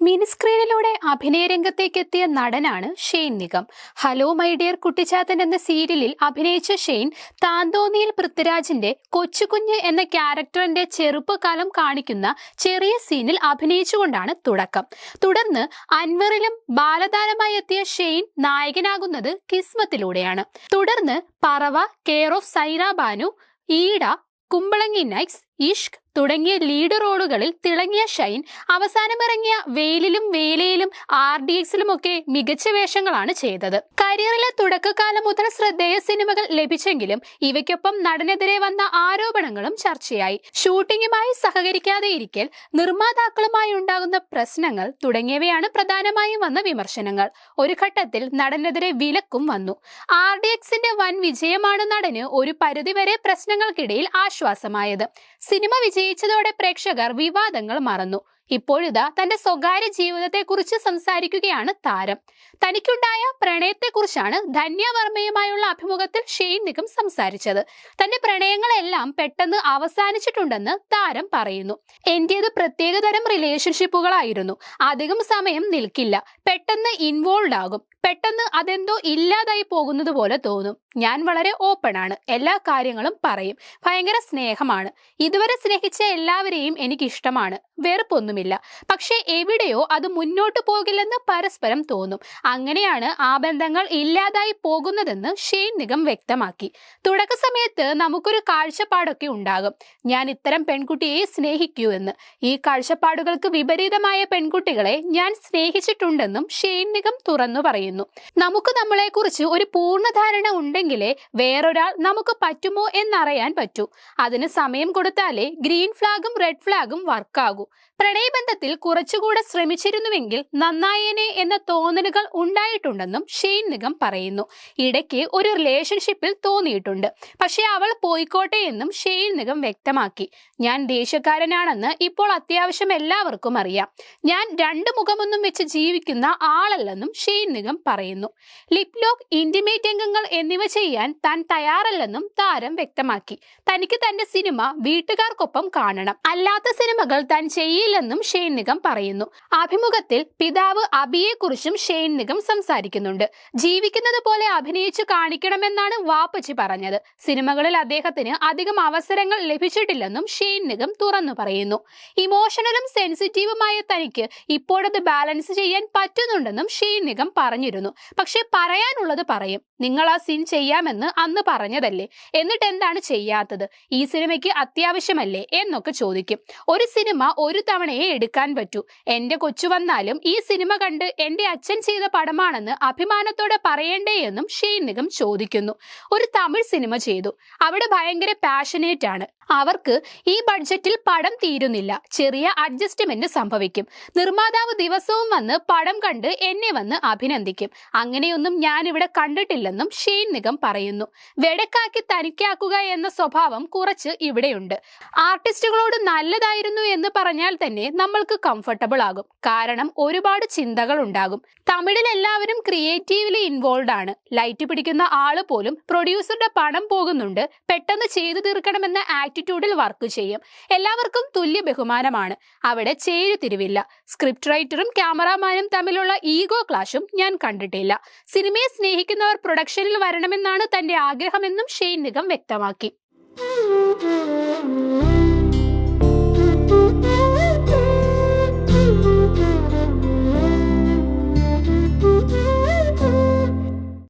മിനിസ്ക്രീനിലൂടെ അഭിനയ രംഗത്തേക്ക് എത്തിയ നടനാണ് Shane Nigam. Hello my dear Kuttichathan എന്ന സീരിയലിൽ അഭിനയിച്ച ഷെയ്ൻ താന്തോന്നിയിൽ പൃഥ്വിരാജിന്റെ കൊച്ചുകുഞ്ഞ് എന്ന ക്യാരക്ടറിന്റെ ചെറുപ്പകാലം കാണിക്കുന്ന ചെറിയ സീനിൽ അഭിനയിച്ചുകൊണ്ടാണ് തുടക്കം. തുടർന്ന് അൻവറിലും ബാലതാരമായി എത്തിയ ഷെയ്ൻ നായകനാകുന്നത് കിസ്മത്തിലൂടെയാണ്. തുടർന്ന് Parava care of Saina Banu Eeda Kumbalangi nights Ishq തുടങ്ങിയ ലീഡ് റോളുകളിൽ തിളങ്ങിയ ഷൈൻ അവസാനമിറങ്ങിയ വെയിലിലും വേലയിലും ആർ ഡി എക്സിലുമൊക്കെ മികച്ച വേഷങ്ങളാണ് ചെയ്തത്. കരിയറിലെ തുടക്കകാലം മുതൽ ശ്രദ്ധേയ സിനിമകൾ ലഭിച്ചെങ്കിലും ഇവയ്ക്കൊപ്പം നടനെതിരെ വന്ന ആരോപണങ്ങളും ചർച്ചയായി. ഷൂട്ടിങ്ങുമായി സഹകരിക്കാതെ ഇരിക്കൽ നിർമ്മാതാക്കളുമായി ഉണ്ടാകുന്ന പ്രശ്നങ്ങൾ തുടങ്ങിയവയാണ് പ്രധാനമായും വന്ന വിമർശനങ്ങൾ. ഒരു ഘട്ടത്തിൽ നടനെതിരെ വിലക്കും വന്നു. ആർ ഡി എക്സിന്റെ വൻ വിജയമാണ് നടന് ഒരു പരിധിവരെ പ്രശ്നങ്ങൾക്കിടയിൽ ആശ്വാസമായത്. സിനിമ വിജയിച്ചതോടെ പ്രേക്ഷകർ വിവാദങ്ങൾ മറന്നു. ഇപ്പോഴിതാ തന്റെ സ്വകാര്യ ജീവിതത്തെക്കുറിച്ച് സംസാരിക്കുകയാണ് താരം. തനിക്കുണ്ടായ പ്രണയത്തെക്കുറിച്ചാണ് ധന്യവർമ്മയുമായുള്ള അഭിമുഖത്തിൽ ഷെയ്ൻ നിഗം സംസാരിച്ചത്. തന്റെ പ്രണയങ്ങളെല്ലാം പെട്ടെന്ന് അവസാനിച്ചിട്ടുണ്ടെന്ന് താരം പറയുന്നു. എന്റേത് പ്രത്യേകതരം റിലേഷൻഷിപ്പുകളായിരുന്നു. അധികം സമയം നിൽക്കില്ല. പെട്ടെന്ന് ഇൻവോൾവ് ആകും. പെട്ടെന്ന് അതെന്തോ ഇല്ലാതായി പോകുന്നത് പോലെ തോന്നും. ഞാൻ വളരെ ഓപ്പൺ ആണ്. എല്ലാ കാര്യങ്ങളും പറയും. ഭയങ്കര സ്നേഹമാണ്. ഇതുവരെ സ്നേഹിച്ച എല്ലാവരെയും എനിക്ക് ഇഷ്ടമാണ് വെറുപ്പൊന്നുമില്ല. പക്ഷേ എവിടെയോ അത് മുന്നോട്ട് പോകില്ലെന്ന് പരസ്പരം തോന്നും. അങ്ങനെയാണ് ആ ബന്ധങ്ങൾ ഇല്ലാതായി പോകുന്നതെന്ന് ഷെയ്ൻ നിഗം വ്യക്തമാക്കി. തുടക്ക സമയത്ത് നമുക്കൊരു കാഴ്ചപ്പാടൊക്കെ ഉണ്ടാകും. ഞാൻ ഇത്തരം പെൺകുട്ടിയെ സ്നേഹിക്കൂ എന്ന്. ഈ കാഴ്ചപ്പാടുകൾക്ക് വിപരീതമായ പെൺകുട്ടികളെ ഞാൻ സ്നേഹിച്ചിട്ടുണ്ടെന്നും ഷെയ്ൻ നിഗം തുറന്നു പറയുന്നു. നമുക്ക് നമ്മളെക്കുറിച്ച് ഒരു പൂർണധാരണ ഉണ്ടെങ്കിലേ വേറൊരാൾ നമുക്ക് പറ്റുമോ എന്നറിയാൻ പറ്റൂ. അതിന് സമയം കൊടുത്താലേ ഗ്രീൻ ഫ്ലാഗും റെഡ് ഫ്ലാഗും വർക്കാകൂ. പ്രണയബന്ധത്തിൽ കുറച്ചുകൂടെ ശ്രമിച്ചിരുന്നുവെങ്കിൽ നന്നായേനെ എന്ന തോന്നലുകൾ ഉണ്ടായിട്ടുണ്ടെന്നും ഷെയ്ൻ നിഗം പറയുന്നു. ഇടയ്ക്ക് ഒരു റിലേഷൻഷിപ്പിൽ തോന്നിയിട്ടുണ്ട്. പക്ഷെ അവൾ പോയിക്കോട്ടെ എന്നും ഷെയ്ൻ നിഗം വ്യക്തമാക്കി. ഞാൻ ദേഷ്യക്കാരനാണെന്ന് ഇപ്പോൾ അത്യാവശ്യം എല്ലാവർക്കും അറിയാം. ഞാൻ രണ്ട് മുഖമൊന്നും വെച്ച് ജീവിക്കുന്ന ആളല്ലെന്നും ഷെയ്ൻ നിഗം പറയുന്നു. ലിപ് ലോക്ക് ഇന്റിമേറ്റ് രംഗങ്ങൾ എന്നിവ ചെയ്യാൻ താൻ തയ്യാറല്ലെന്നും താരം വ്യക്തമാക്കി. തനിക്ക് തന്റെ സിനിമ വീട്ടുകാർക്കൊപ്പം കാണണം. അല്ലാത്ത സിനിമകൾ താൻ ചെയ്യില്ലെന്നും ഷെയ്ൻ നിഗം പറയുന്നു. അഭിമുഖത്തിൽ പിതാവ് അബിയെക്കുറിച്ചും ഷെയ്ൻ നിഗം സംസാരിക്കുന്നുണ്ട്. ജീവിക്കുന്നത് പോലെ അഭിനയിച്ചു കാണിക്കണമെന്നാണ് വാപ്പച്ചി പറഞ്ഞത്. സിനിമകളിൽ അദ്ദേഹത്തിന് അധികം അവസരങ്ങൾ ലഭിച്ചിട്ടില്ലെന്നും ഷെയ്ൻ നിഗം തുറന്നു പറയുന്നു. ഇമോഷണലും സെൻസിറ്റീവുമായ തനിക്ക് ഇപ്പോഴത് ബാലൻസ് ചെയ്യാൻ പറ്റുന്നുണ്ടെന്നും ഷെയ്ൻ നിഗം പറഞ്ഞിരുന്നു. പക്ഷെ പറയാനുള്ളത് പറയും. നിങ്ങൾ ആ സീൻ ചെയ്യാമെന്ന് അന്ന് പറഞ്ഞതല്ലേ? എന്നിട്ട് എന്താണ് ചെയ്യാത്തത്? ഈ സിനിമയ്ക്ക് അത്യാവശ്യമല്ലേ? എന്നൊക്കെ ചോദിക്കും. ഒരു സിനിമ ഒരു തവണയെ എടുക്കാൻ പറ്റൂ. എന്റെ കൊച്ചു വന്നാലും ഈ സിനിമ കണ്ട് എന്റെ അച്ഛൻ ചെയ്ത പടമാണെന്ന് അഭിമാനത്തോടെ പറയണ്ടേ എന്നും ഷെയ്നികം ചോദിക്കുന്നു. ഒരു തമിഴ് സിനിമ ചെയ്തു. അവിടെ ഭയങ്കര പാഷനേറ്റ് ആണ്. അവർക്ക് ഈ ബഡ്ജറ്റിൽ പടം തീരുന്നില്ല. ചെറിയ അഡ്ജസ്റ്റ്മെന്റ് സംഭവിക്കും. നിർമ്മാതാവ് ദിവസവും വന്ന് പടം കണ്ട് എന്നെ വന്ന് അഭിനന്ദിക്കും. അങ്ങനെയൊന്നും ഞാൻ ഇവിടെ കണ്ടിട്ടില്ലെന്നും ഷെയ്ൻ നിഗം പറയുന്നു. വെടക്കാക്കി തനിക്കാക്കുക എന്ന സ്വഭാവം കുറച്ച് ഇവിടെയുണ്ട്. ആർട്ടിസ്റ്റുകളോട് നല്ലതായിരുന്നു എന്ന് പറഞ്ഞാൽ തന്നെ നമ്മൾക്ക് കംഫർട്ടബിൾ ആകും. കാരണം ഒരുപാട് ചിന്തകൾ ഉണ്ടാകും. തമിഴിൽ എല്ലാവരും ക്രിയേറ്റീവ്ലി ഇൻവോൾവ് ആണ്. ലൈറ്റ് പിടിക്കുന്ന ആൾ പോലും പ്രൊഡ്യൂസറുടെ പണം പോകുന്നുണ്ട്. പെട്ടെന്ന് ചെയ്തു തീർക്കണമെന്ന ആറ്റിറ്റ്യൂഡിൽ വർക്ക് ചെയ്യും. എല്ലാവർക്കും തുല്യ ബഹുമാനമാണ്. അവിടെ ചേരുതിരിവില്ല സ്ക്രിപ്റ്റ് റൈറ്ററും ക്യാമറാമാനും തമ്മിലുള്ള ഈഗോ ക്ലാഷും ഞാൻ കണ്ടിട്ടില്ല. സിനിമയെ സ്നേഹിക്കുന്നവർ പ്രൊഡക്ഷനിൽ വരണമെന്നാണ് തന്റെ ആഗ്രഹമെന്നും ഷെയ്ൻ നിഗം വ്യക്തമാക്കി.